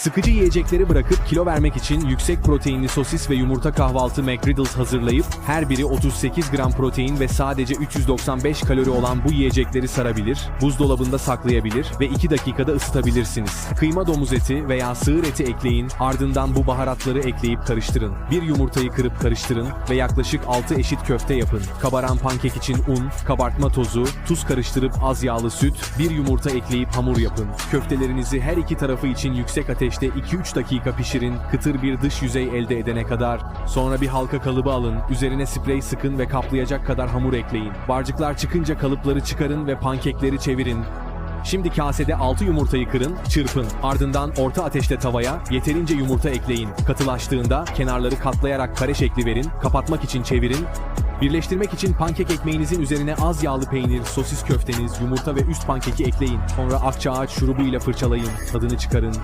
Sıkıcı yiyecekleri bırakıp kilo vermek için yüksek proteinli sosis ve yumurta kahvaltı McGriddles hazırlayıp her biri 38 gram protein ve sadece 395 kalori olan bu yiyecekleri sarabilir, buzdolabında saklayabilir ve 2 dakikada ısıtabilirsiniz. Kıyma domuz eti veya sığır eti ekleyin, ardından bu baharatları ekleyip karıştırın. Bir yumurtayı kırıp karıştırın ve yaklaşık 6 eşit köfte yapın. Kabaran pankek için un, kabartma tozu, tuz karıştırıp az yağlı süt, bir yumurta ekleyip hamur yapın. Köftelerinizi her iki tarafı için yüksek ateşte 2-3 dakika pişirin, kıtır bir dış yüzey elde edene kadar. Sonra bir halka kalıbı alın, üzerine sprey sıkın ve kaplayacak kadar hamur ekleyin. Barcıklar çıkınca kalıpları çıkarın ve pankekleri çevirin. Şimdi kasede 6 yumurtayı kırın, çırpın. Ardından orta ateşte tavaya yeterince yumurta ekleyin. Katılaştığında kenarları katlayarak kare şekli verin, kapatmak için çevirin. Birleştirmek için pankek ekmeğinizin üzerine az yağlı peynir, sosis köfteniz, yumurta ve üst pankeki ekleyin. Sonra akçaağaç şurubu ile fırçalayın, tadını çıkarın.